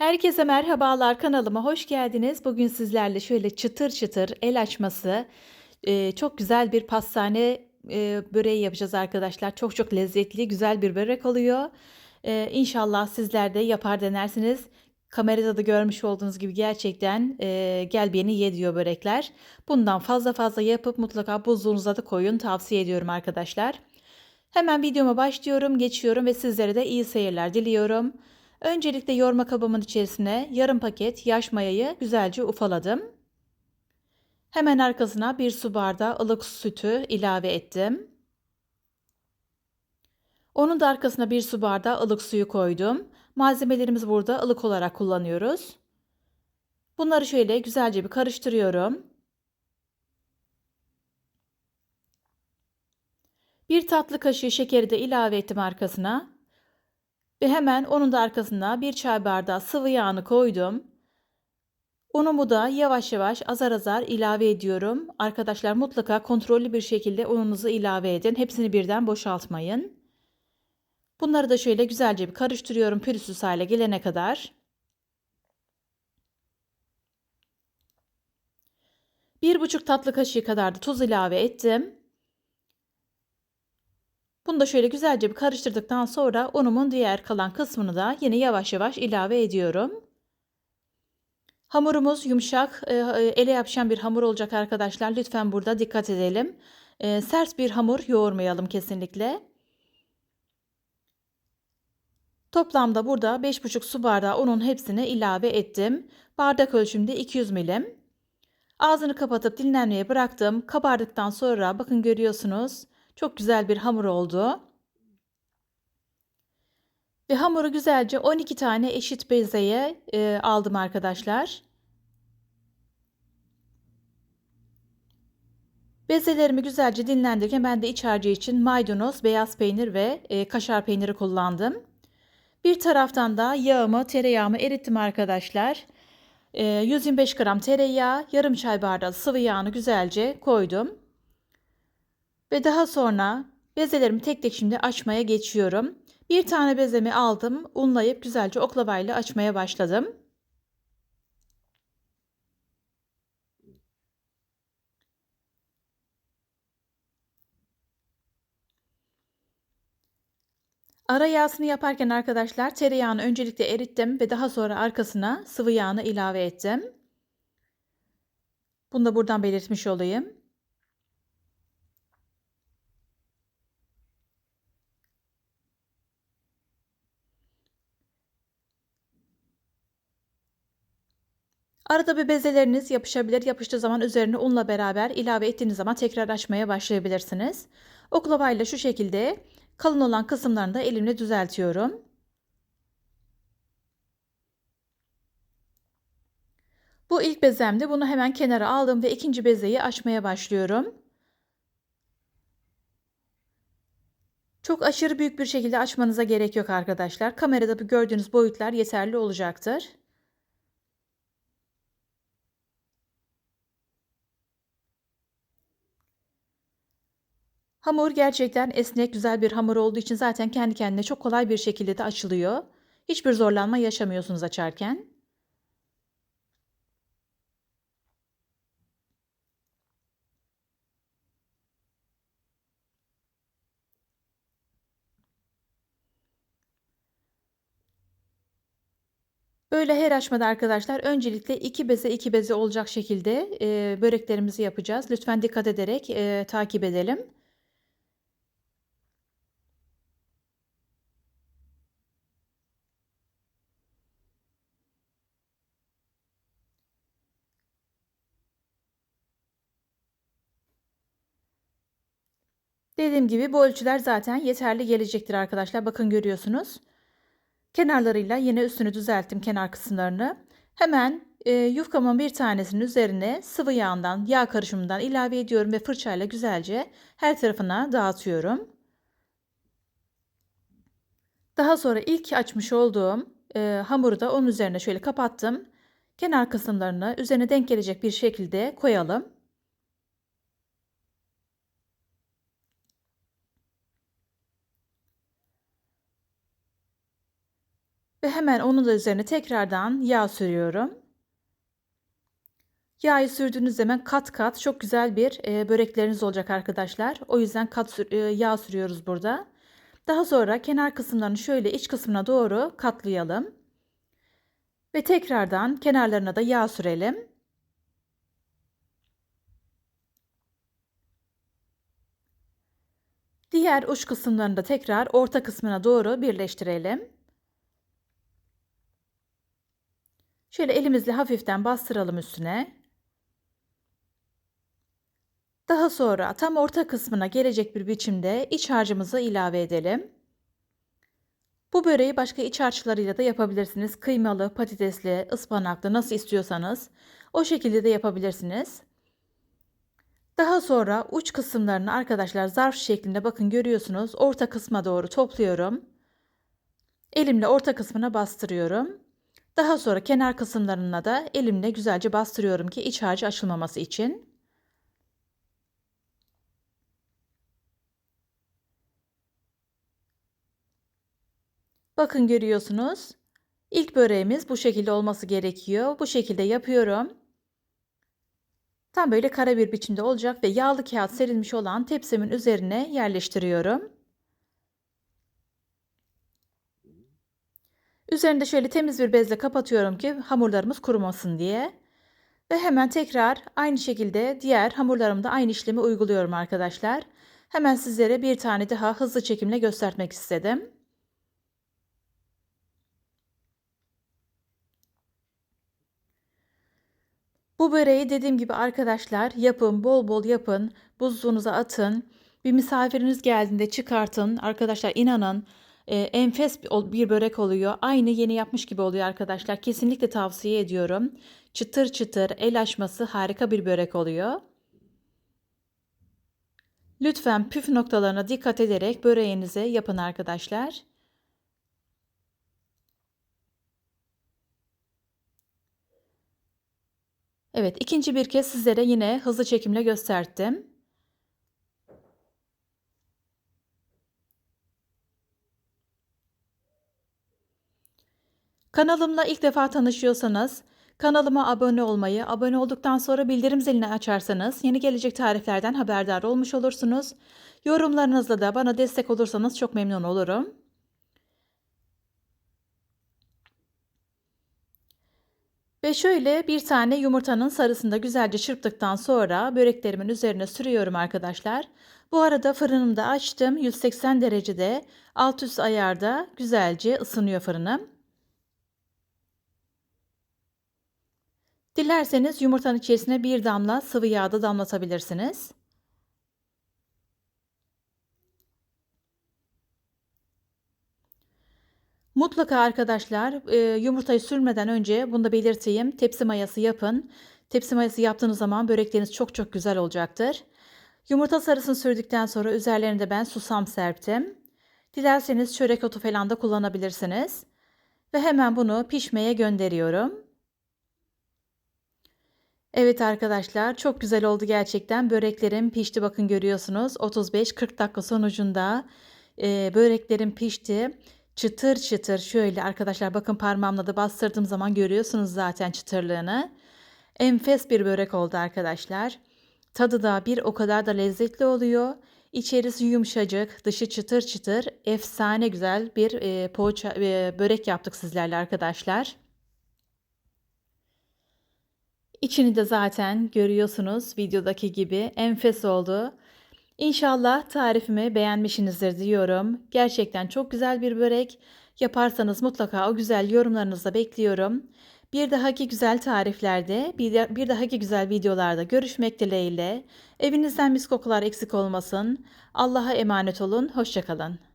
Herkese merhabalar kanalıma hoş geldiniz. Bugün sizlerle şöyle çıtır çıtır el açması e, çok güzel bir pastane e, böreği yapacağız arkadaşlar. Çok çok lezzetli güzel bir börek oluyor. E, İnşallah sizler de yapar denersiniz. Kamerada da görmüş olduğunuz gibi gerçekten e, gel beni ye diyor börekler. Bundan fazla fazla yapıp mutlaka buzluğunuza da koyun tavsiye ediyorum arkadaşlar. Hemen videoma başlıyorum, geçiyorum ve sizlere de iyi seyirler diliyorum. Öncelikle yoğurma kabımın içerisine yarım paket yaş mayayı güzelce ufaladım. Hemen arkasına bir su bardağı ılık sütü ilave ettim. Onun da arkasına bir su bardağı ılık suyu koydum. Malzemelerimiz burada ılık olarak kullanıyoruz. Bunları şöyle güzelce bir karıştırıyorum. Bir tatlı kaşığı şekeri de ilave ettim arkasına. Ve hemen onun da arkasına bir çay bardağı sıvı yağını koydum. Unumu da yavaş yavaş azar azar ilave ediyorum. Arkadaşlar mutlaka kontrollü bir şekilde ununuzu ilave edin. Hepsini birden boşaltmayın. Bunları da şöyle güzelce bir karıştırıyorum pürüzsüz hale gelene kadar. Bir buçuk tatlı kaşığı kadar da tuz ilave ettim. Bunu da şöyle güzelce bir karıştırdıktan sonra unumun diğer kalan kısmını da yine yavaş yavaş ilave ediyorum. Hamurumuz yumuşak, e, e, ele yapışan bir hamur olacak arkadaşlar. Lütfen burada dikkat edelim. E, sert bir hamur yoğurmayalım kesinlikle. Toplamda burada 5,5 su bardağı unun hepsini ilave ettim. Bardak ölçümde 200 milim. Ağzını kapatıp dinlenmeye bıraktım. Kabardıktan sonra bakın görüyorsunuz çok güzel bir hamur oldu. Ve hamuru güzelce 12 tane eşit bezeye e, aldım arkadaşlar. Bezelerimi güzelce dinlendirirken ben de iç harcı için maydanoz, beyaz peynir ve e, kaşar peyniri kullandım. Bir taraftan da yağımı, tereyağımı erittim arkadaşlar. E, 125 gram tereyağı, yarım çay bardağı sıvı yağını güzelce koydum. Ve daha sonra bezelerimi tek tek şimdi açmaya geçiyorum. Bir tane bezemi aldım, unlayıp güzelce oklavayla açmaya başladım. Ara yağsını yaparken arkadaşlar tereyağını öncelikle erittim ve daha sonra arkasına sıvı yağını ilave ettim. Bunu da buradan belirtmiş olayım. Arada bir bezeleriniz yapışabilir. Yapıştığı zaman üzerine unla beraber ilave ettiğiniz zaman tekrar açmaya başlayabilirsiniz. Oklavayla şu şekilde kalın olan kısımlarını da elimle düzeltiyorum. Bu ilk bezemdi. Bunu hemen kenara aldım ve ikinci bezeyi açmaya başlıyorum. Çok aşırı büyük bir şekilde açmanıza gerek yok arkadaşlar. Kamerada bir gördüğünüz boyutlar yeterli olacaktır. Hamur gerçekten esnek, güzel bir hamur olduğu için zaten kendi kendine çok kolay bir şekilde de açılıyor. Hiçbir zorlanma yaşamıyorsunuz açarken. Böyle her aşamada arkadaşlar öncelikle iki beze iki beze olacak şekilde e, böreklerimizi yapacağız. Lütfen dikkat ederek e, takip edelim. Dediğim gibi bu ölçüler zaten yeterli gelecektir arkadaşlar. Bakın görüyorsunuz. Kenarlarıyla yine üstünü düzelttim kenar kısımlarını. Hemen e, yufkamın bir tanesinin üzerine sıvı yağından, yağ karışımından ilave ediyorum ve fırçayla güzelce her tarafına dağıtıyorum. Daha sonra ilk açmış olduğum e, hamuru da onun üzerine şöyle kapattım. Kenar kısımlarını üzerine denk gelecek bir şekilde koyalım. Ve hemen onun da üzerine tekrardan yağ sürüyorum. Yağı sürdüğünüz zaman kat kat çok güzel bir e, börekleriniz olacak arkadaşlar. O yüzden kat sür, e, yağ sürüyoruz burada. Daha sonra kenar kısımlarını şöyle iç kısmına doğru katlayalım. Ve tekrardan kenarlarına da yağ sürelim. Diğer uç kısımlarını da tekrar orta kısmına doğru birleştirelim. Şöyle elimizle hafiften bastıralım üstüne. Daha sonra tam orta kısmına gelecek bir biçimde iç harcımızı ilave edelim. Bu böreği başka iç harçlarıyla da yapabilirsiniz. Kıymalı, patatesli, ıspanaklı nasıl istiyorsanız o şekilde de yapabilirsiniz. Daha sonra uç kısımlarını arkadaşlar zarf şeklinde bakın görüyorsunuz. Orta kısma doğru topluyorum. Elimle orta kısmına bastırıyorum. Daha sonra kenar kısımlarına da elimle güzelce bastırıyorum ki iç harcı açılmaması için. Bakın görüyorsunuz. İlk böreğimiz bu şekilde olması gerekiyor. Bu şekilde yapıyorum. Tam böyle kare bir biçimde olacak ve yağlı kağıt serilmiş olan tepsimin üzerine yerleştiriyorum. Üzerinde şöyle temiz bir bezle kapatıyorum ki hamurlarımız kurumasın diye. Ve hemen tekrar aynı şekilde diğer hamurlarımda aynı işlemi uyguluyorum arkadaşlar. Hemen sizlere bir tane daha hızlı çekimle göstermek istedim. Bu böreği dediğim gibi arkadaşlar yapın, bol bol yapın, buzluğunuza atın. Bir misafiriniz geldiğinde çıkartın. Arkadaşlar inanın e, enfes bir börek oluyor. Aynı yeni yapmış gibi oluyor arkadaşlar. Kesinlikle tavsiye ediyorum. Çıtır çıtır el açması harika bir börek oluyor. Lütfen püf noktalarına dikkat ederek böreğinizi yapın arkadaşlar. Evet, ikinci bir kez sizlere yine hızlı çekimle gösterdim. Kanalımla ilk defa tanışıyorsanız kanalıma abone olmayı, abone olduktan sonra bildirim zilini açarsanız yeni gelecek tariflerden haberdar olmuş olursunuz. Yorumlarınızla da bana destek olursanız çok memnun olurum. Ve şöyle bir tane yumurtanın sarısını da güzelce çırptıktan sonra böreklerimin üzerine sürüyorum arkadaşlar. Bu arada fırınımı da açtım. 180 derecede alt üst ayarda güzelce ısınıyor fırınım. Dilerseniz yumurtanın içerisine bir damla sıvı yağ da damlatabilirsiniz. Mutlaka arkadaşlar e, yumurtayı sürmeden önce bunu da belirteyim. Tepsi mayası yapın. Tepsi mayası yaptığınız zaman börekleriniz çok çok güzel olacaktır. Yumurta sarısını sürdükten sonra üzerlerinde ben susam serptim. Dilerseniz çörek otu falan da kullanabilirsiniz. Ve hemen bunu pişmeye gönderiyorum. Evet arkadaşlar çok güzel oldu gerçekten. Böreklerim pişti bakın görüyorsunuz. 35-40 dakika sonucunda e, böreklerim pişti. Çıtır çıtır şöyle arkadaşlar bakın parmağımla da bastırdığım zaman görüyorsunuz zaten çıtırlığını. Enfes bir börek oldu arkadaşlar. Tadı da bir o kadar da lezzetli oluyor. İçerisi yumuşacık, dışı çıtır çıtır, efsane güzel bir e, poğaça e, börek yaptık sizlerle arkadaşlar. İçini de zaten görüyorsunuz videodaki gibi enfes oldu. İnşallah tarifimi beğenmişsinizdir diyorum. Gerçekten çok güzel bir börek. Yaparsanız mutlaka o güzel yorumlarınızı bekliyorum. Bir dahaki güzel tariflerde, bir, bir dahaki güzel videolarda görüşmek dileğiyle. Evinizden mis kokular eksik olmasın. Allah'a emanet olun. Hoşçakalın.